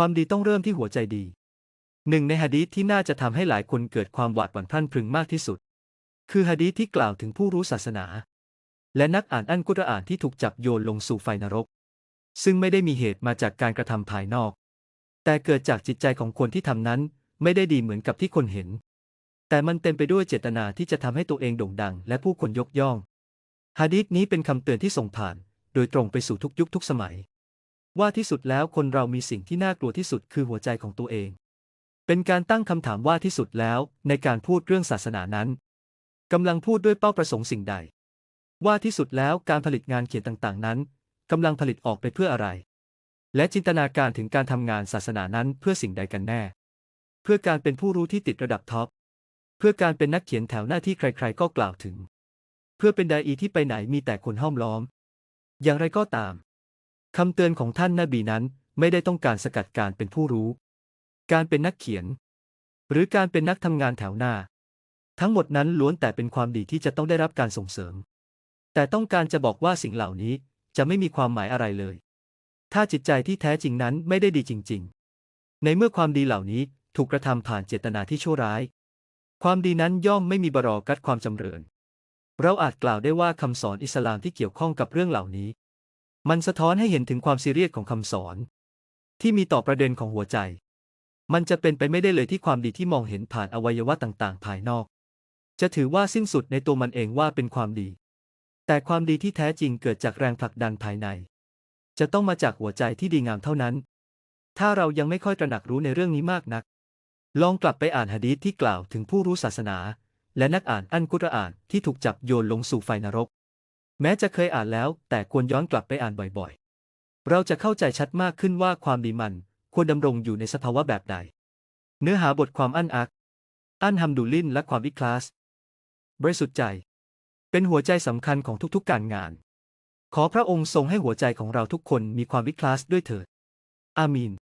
ความดีต้องเริ่มที่หัวใจดี หนึ่งในหะดีษที่น่าจะทำให้หลายคนเกิดความหวาดหวั่นพรั่นพรึงมากที่สุด คือหะดีษที่กล่าวถึงผู้รู้ศาสนา และนักอ่านอันกุรอานที่ถูกจับโยนลงสู่ไฟนรก ซึ่งไม่ได้มีเหตุมาจากการกระทำภายนอก แต่เกิดจากจิตใจของคนที่ทำนั้นไม่ได้ดีเหมือนกับที่คนเห็น แต่มันเต็มไปด้วยเจตนาที่จะทำให้ตัวเองโด่งดัง และผู้คนยกย่องฮะดีษนี้เป็นคำเตือนที่ส่งผ่าน โดยตรงไปสู่ทุกยุคทุกสมัย ว่าที่สุดแล้วคนเรามีสิ่งที่น่ากลัวที่สุดคือหัวใจของตัวเอง เป็นการตั้งคำถามว่าที่สุดแล้ว ในการพูดเรื่องศาสนานั้นกำลังพูดด้วยเป้าประสงค์สิ่งใด ว่าที่สุดแล้วการผลิตงานเขียนต่างๆ นั้นกำลังผลิตออกไปเพื่ออะไร และจินตนาการถึงการทำงานศาสนานั้นเพื่อสิ่งใดกันแน่ เพื่อการเป็นผู้รู้ที่ติดระดับท็อปเพื่อการเป็นนักเขียนแถวหน้าที่ใคร ๆ ก็กล่าวถึง เพื่อเป็นไดอีที่ไปไหนมีแต่คนห้อมล้อม อย่างไรก็ตาม คำเตือนของท่านนบีนั้นไม่ได้ต้องการสกัดการเป็นผู้รู้ การเป็นนักเขียน หรือการเป็นนักทำงานแถวหน้า ทั้งหมดนั้นล้วนแต่เป็นความดีที่จะต้องได้รับการส่งเสริม แต่ต้องการจะบอกว่าสิ่งเหล่านี้จะไม่มีความหมายอะไรเลย ถ้าจิตใจที่แท้จริงนั้นไม่ได้ดีจริง ๆ ในเมื่อความดีเหล่านี้ถูกกระทำผ่านเจตนาที่ชั่วร้าย ความดีนั้นย่อมไม่มีบรอกัดความจำเริญ เราอาจกล่าวได้ว่าคำสอนอิสลามที่เกี่ยวข้องกับเรื่องเหล่านี้ มันสะท้อนให้เห็นถึงความซีเรียสของคำสอน ที่มีต่อประเด็นของหัวใจ มันจะเป็นไปไม่ได้เลยที่ความดีที่มองเห็นผ่านอวัยวะต่างๆ ภายนอก จะถือว่าสิ้นสุดในตัวมันเองว่าเป็นความดี แต่ความดีที่แท้จริงเกิดจากแรงผลักดันภายใน จะต้องมาจากหัวใจที่ดีงามเท่านั้น ถ้าเรายังไม่ค่อยตระหนักรู้ในเรื่องนี้มากนัก ลองกลับไปอ่านหะดีษที่กล่าวถึงผู้รู้ศาสนา และนักอ่านอันกุรอานที่ถูกจับโยนลงสู่ไฟนรก แม้จะเคยอ่านแล้ว แต่ควรย้อนกลับไปอ่านบ่อยๆ เราจะเข้าใจชัดมากขึ้นว่าความดีมัน ควรดำรงอยู่ในสภาวะแบบใด เนื้อหาบทความอันอัก อันฮัมดุลินและความวิคลาส บริสุทธิ์ใจ เป็นหัวใจสำคัญของทุกๆการงาน ขอพระองค์ทรงให้หัวใจของเราทุกคนมีความวิคลาสด้วยเถิด อามีน